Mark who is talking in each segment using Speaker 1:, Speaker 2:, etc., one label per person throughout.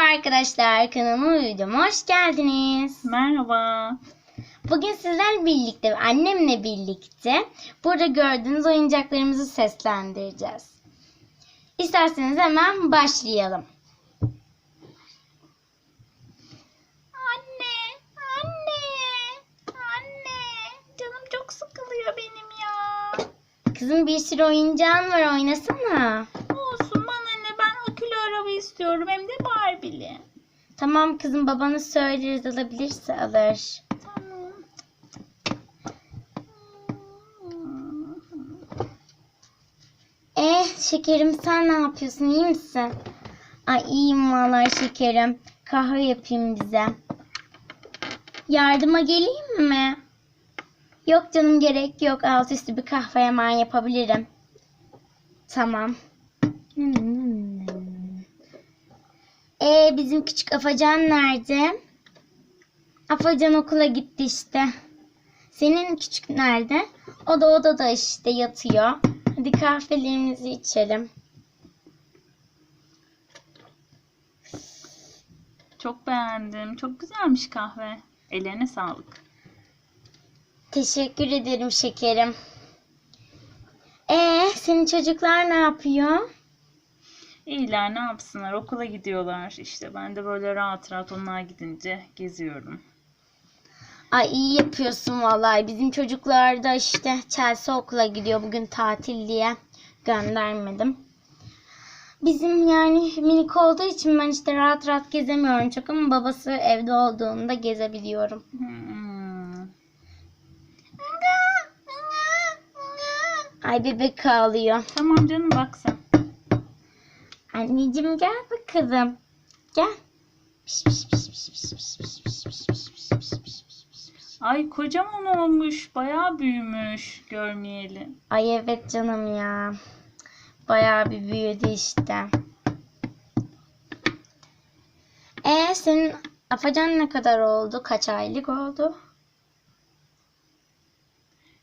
Speaker 1: Merhaba arkadaşlar, kanalıma videoma hoş geldiniz.
Speaker 2: Merhaba.
Speaker 1: Bugün sizler birlikte annemle birlikte burada gördüğünüz oyuncaklarımızı seslendireceğiz. İsterseniz hemen başlayalım.
Speaker 2: Anne, anne, anne. Canım çok sıkılıyor benim ya.
Speaker 1: Kızım bir sürü oyuncağın var oynasana.
Speaker 2: Olsun bana ne ben akülü araba istiyorum hem de Barbie'li.
Speaker 1: Tamam kızım babana söyleriz alabilirse alır.
Speaker 2: Tamam.
Speaker 1: Eh şekerim sen ne yapıyorsun iyi misin? Ay iyiyim vallahi şekerim. Kahve yapayım bize. Yardıma geleyim mi? Yok canım gerek yok. Alt üstü bir kahve hemen yapabilirim. Tamam. Ee bizim küçük Afacan nerede? Afacan okula gitti işte. Senin küçük nerede? O da odada işte yatıyor. Hadi kahvelerimizi içelim.
Speaker 2: Çok beğendim. Çok güzelmiş kahve. Ellerine sağlık.
Speaker 1: Teşekkür ederim şekerim. Ee, senin çocuklar ne yapıyor?
Speaker 2: İyiler ne yapsınlar okula gidiyorlar. İşte ben de böyle rahat rahat onlar gidince geziyorum.
Speaker 1: Ay iyi yapıyorsun vallahi. Bizim çocuklar da işte Chelsea okula gidiyor bugün tatil diye göndermedim. Bizim yani minik olduğu için ben işte rahat rahat gezemiyorum çok ama babası evde olduğunda gezebiliyorum.
Speaker 2: Hmm.
Speaker 1: Ay bebek ağlıyor.
Speaker 2: Tamam canım bak sen.
Speaker 1: Anneciğim gel bakalım. Gel. Piş, piş, piş, piş, piş, piş, piş, piş, piş, piş, piş, piş, piş, piş.
Speaker 2: Ay kocaman olmuş. Bayağı büyümüş görmeyeli.
Speaker 1: Ay evet canım ya. Bayağı bir büyüdü işte. E senin Afacan ne kadar oldu? Kaç aylık oldu?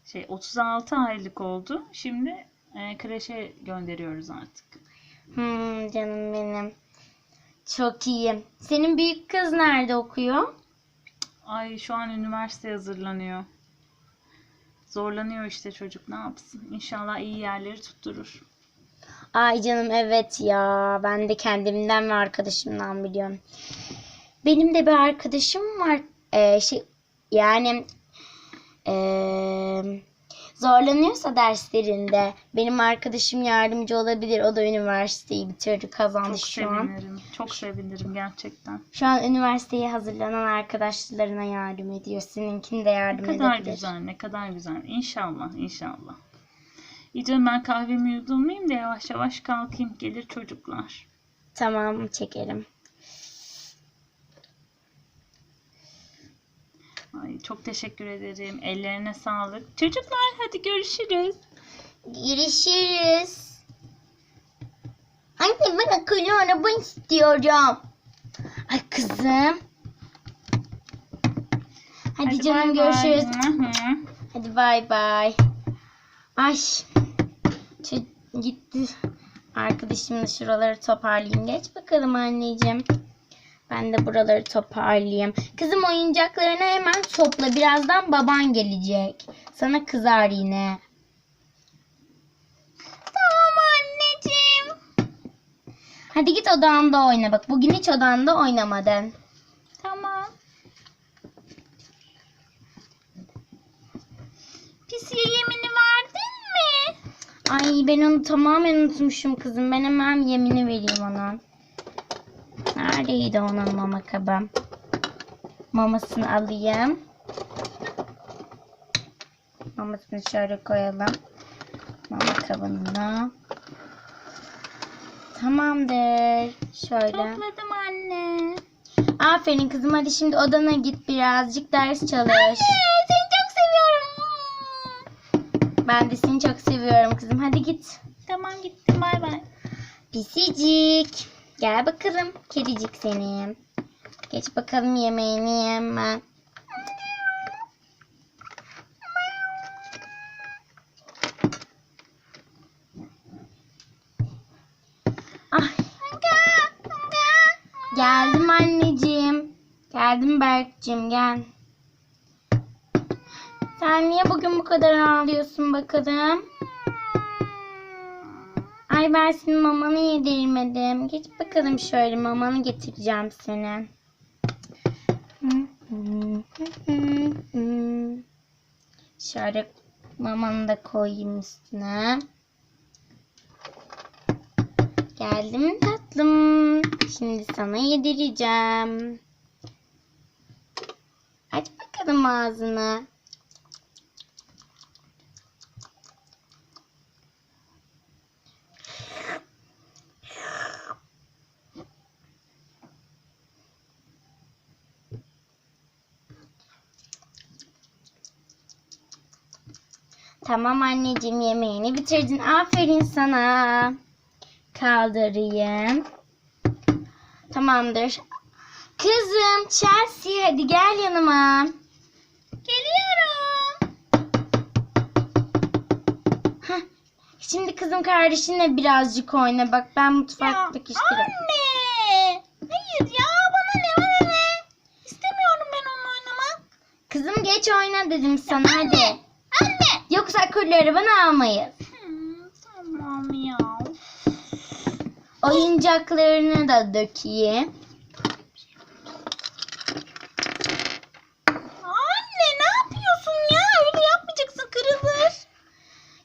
Speaker 2: Şey 36 aylık oldu. Şimdi e, kreşe gönderiyoruz artık.
Speaker 1: Hmm, canım benim. Çok iyi. Senin büyük kız nerede okuyor?
Speaker 2: Ay şu an üniversite hazırlanıyor. Zorlanıyor işte çocuk ne yapsın. İnşallah iyi yerleri tutturur.
Speaker 1: Ay canım evet ya. Ben de kendimden ve arkadaşımdan biliyorum. Benim de bir arkadaşım var. Ee, şey yani ee, zorlanıyorsa derslerinde benim arkadaşım yardımcı olabilir. O da üniversiteyi bitirdi, kazandı
Speaker 2: Çok
Speaker 1: şu an.
Speaker 2: sevinirim. Çok sevinirim gerçekten.
Speaker 1: Şu an üniversiteye hazırlanan arkadaşlarına yardım ediyor. Seninkini de
Speaker 2: Ne
Speaker 1: yardım
Speaker 2: kadar
Speaker 1: edebilir.
Speaker 2: güzel, ne kadar güzel. İnşallah, inşallah. İyi canım ben kahvemi yudumlayayım da yavaş yavaş kalkayım. Gelir çocuklar.
Speaker 1: Tamam çekelim.
Speaker 2: Ay çok teşekkür ederim. Ellerine sağlık. Çocuklar hadi görüşürüz.
Speaker 1: Görüşürüz. Anne ben akıllı araba istiyorum. Ay kızım. Hadi, canım
Speaker 2: bay bay.
Speaker 1: görüşürüz.
Speaker 2: Hı.
Speaker 1: Hadi bay bay. Ay. Gitti. Arkadaşımla şuraları toparlayayım. Geç bakalım anneciğim. Ben de buraları toparlayayım. Kızım oyuncaklarını hemen topla. Birazdan baban gelecek. Sana kızar yine. Tamam anneciğim. Hadi git odanda oyna bak. Bugün hiç odanda oynamadın.
Speaker 2: Tamam. Pisiye yemini verdin mi?
Speaker 1: Ay ben onu tamamen unutmuşum kızım. Ben hemen yemini vereyim ona. Neredeydi onun mama kabı? Mamasını alayım. Mamasını şöyle koyalım. Mama kabına. Tamamdır. Şöyle.
Speaker 2: Topladım anne.
Speaker 1: Aferin kızım hadi şimdi odana git birazcık ders çalış.
Speaker 2: seni çok seviyorum.
Speaker 1: Ben de seni çok seviyorum kızım. Hadi git.
Speaker 2: Tamam gittim bay bay.
Speaker 1: Pisicik. Gel bakalım kedicik seni. Geç bakalım yemeğini yeme. Ay. Geldim anneciğim. Geldim Berk'cim gel. Sen niye bugün bu kadar ağlıyorsun bakalım? Ay ben mamanı yedirmedim. Geç bakalım şöyle mamanı getireceğim senin. Şöyle mamanı da koyayım üstüne. Geldim tatlım. Şimdi sana yedireceğim. Aç bakalım ağzını. Tamam anneciğim yemeğini bitirdin. Aferin sana. Kaldırayım. Tamamdır. Kızım Chelsea hadi gel yanıma. Geliyorum. Heh, Şimdi kızım kardeşinle birazcık oyna. Bak ben mutfaktaki işleri.
Speaker 2: Anne. Hayır ya bana ne bana ne? İstemiyorum ben onunla oynamak.
Speaker 1: Kızım geç oyna dedim sana hadi. Yoksa akıllı arabanı almayız.
Speaker 2: Hmm, tamam ya.
Speaker 1: Oyuncaklarını da dökeyim.
Speaker 2: Anne ne yapıyorsun ya? Öyle yapmayacaksın kırılır.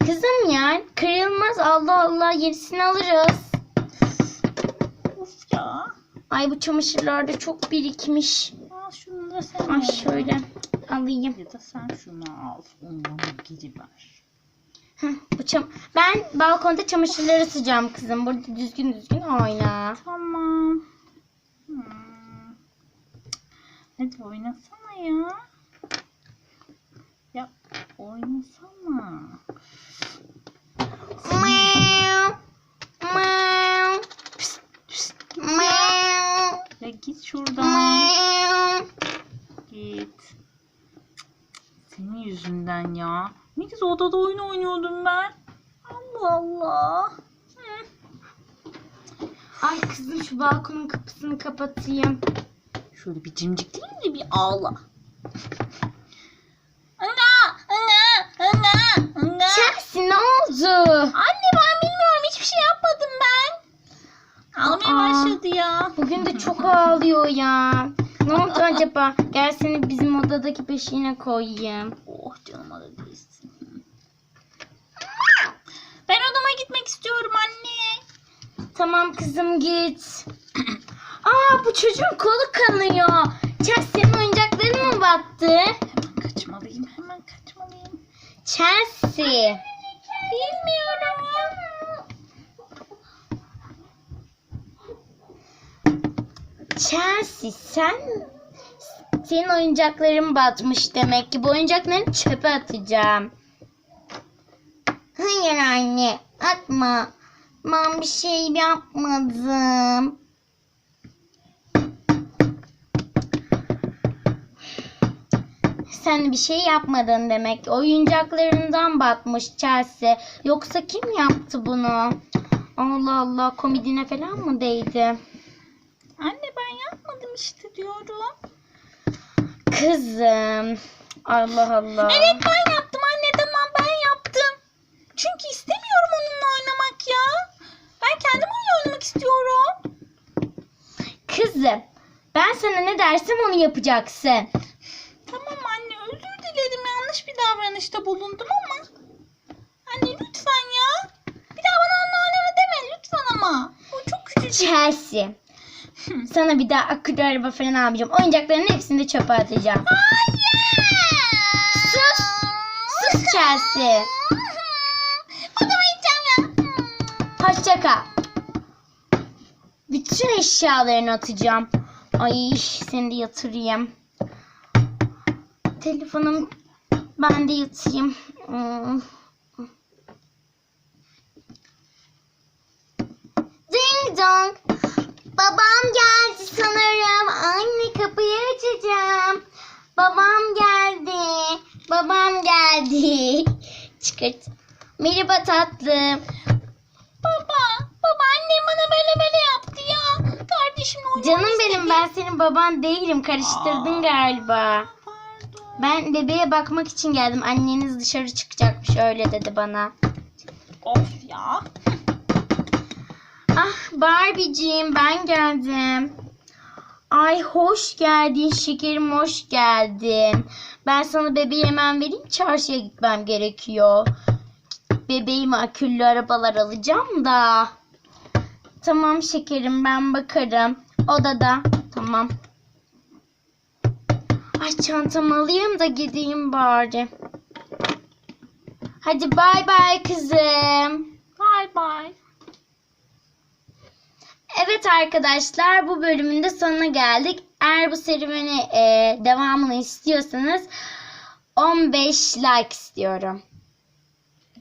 Speaker 1: Kızım ya kırılmaz Allah Allah yenisini alırız.
Speaker 2: Of ya.
Speaker 1: Ay bu çamaşırlar da çok birikmiş.
Speaker 2: Al şunu da sen
Speaker 1: Ay şöyle alayım.
Speaker 2: Ya da sen şunu al. Onu bana geri ver.
Speaker 1: Heh, bu çam ben balkonda çamaşırları sıcağım kızım. Burada düzgün düzgün oyna.
Speaker 2: Tamam. Hmm. Hadi oynasana ya. Ya oynasana.
Speaker 1: Meow. Meow. Meow.
Speaker 2: Ya git şuradan.
Speaker 1: Meow.
Speaker 2: Git. Senin yüzünden ya. Ne güzel odada oyun oynuyordum ben. Allah Allah. Hı.
Speaker 1: Ay kızım şu balkonun kapısını kapatayım.
Speaker 2: Şöyle bir cimcikleyeyim de bir ağla. Ana! Ana! Ana! Ana!
Speaker 1: Chelsea ne oldu?
Speaker 2: Anne ben bilmiyorum hiçbir şey yapmadım ben. Ağlamaya
Speaker 1: Aa.
Speaker 2: başladı ya.
Speaker 1: Bugün de çok ağlıyor ya. Ne oldu acaba? Gel seni bizim odadaki peşine koyayım.
Speaker 2: Oh canıma da değsin. Ben odama gitmek istiyorum anne.
Speaker 1: Tamam kızım git. Aa bu çocuğun kolu kanıyor. Chelsea senin oyuncakların mı battı?
Speaker 2: Hemen kaçmalıyım hemen kaçmalıyım.
Speaker 1: Chelsea.
Speaker 2: Bilmiyorum.
Speaker 1: Chelsea sen senin oyuncakların batmış demek ki. Bu oyuncaklarını çöpe atacağım. Hayır anne atma. Ben bir şey yapmadım. Sen bir şey yapmadın demek. Oyuncaklarından batmış Chelsea. Yoksa kim yaptı bunu? Allah Allah komidine falan mı değdi?
Speaker 2: Anne ben yapmadım işte diyorum.
Speaker 1: Kızım. Allah Allah.
Speaker 2: Evet ben yaptım anne tamam ben yaptım. Çünkü istemiyorum onunla oynamak ya. Ben kendim oyun oynamak istiyorum.
Speaker 1: Kızım. Ben sana ne dersem onu yapacaksın.
Speaker 2: Tamam anne özür dilerim yanlış bir davranışta bulundum ama. Anne lütfen ya. Bir daha bana anne oynama deme lütfen ama. O çok küçücük.
Speaker 1: Chelsea. Sana bir daha akülü araba falan almayacağım. Oyuncakların hepsini de çöpe atacağım.
Speaker 2: Hayır.
Speaker 1: Sus. Sus Chelsea.
Speaker 2: Odama gideceğim ya.
Speaker 1: Hoşça kal. Bütün eşyalarını atacağım. Ay seni de yatırayım. Telefonum ben de yatayım. Hmm. Ding dong. Babam geldi sanırım. Anne kapıyı açacağım. Babam geldi. Babam geldi. Çıkart. Merhaba tatlım.
Speaker 2: Baba, baba annem bana böyle böyle yaptı ya. Kardeşimle
Speaker 1: Canım benim ben senin baban değilim. Karıştırdın galiba. Ben bebeğe bakmak için geldim. Anneniz dışarı çıkacakmış öyle dedi bana.
Speaker 2: Of ya.
Speaker 1: Ah Barbie'ciğim ben geldim. Ay hoş geldin şekerim hoş geldin. Ben sana bebeği hemen vereyim çarşıya gitmem gerekiyor. Bebeğime akülü arabalar alacağım da. Tamam şekerim ben bakarım. Odada. Tamam. Ay çantamı alayım da gideyim bari. Hadi bay bay kızım.
Speaker 2: Bye bye.
Speaker 1: Evet arkadaşlar bu bölümün de sonuna geldik. Eğer bu serüveni e, devamını istiyorsanız 15 like istiyorum.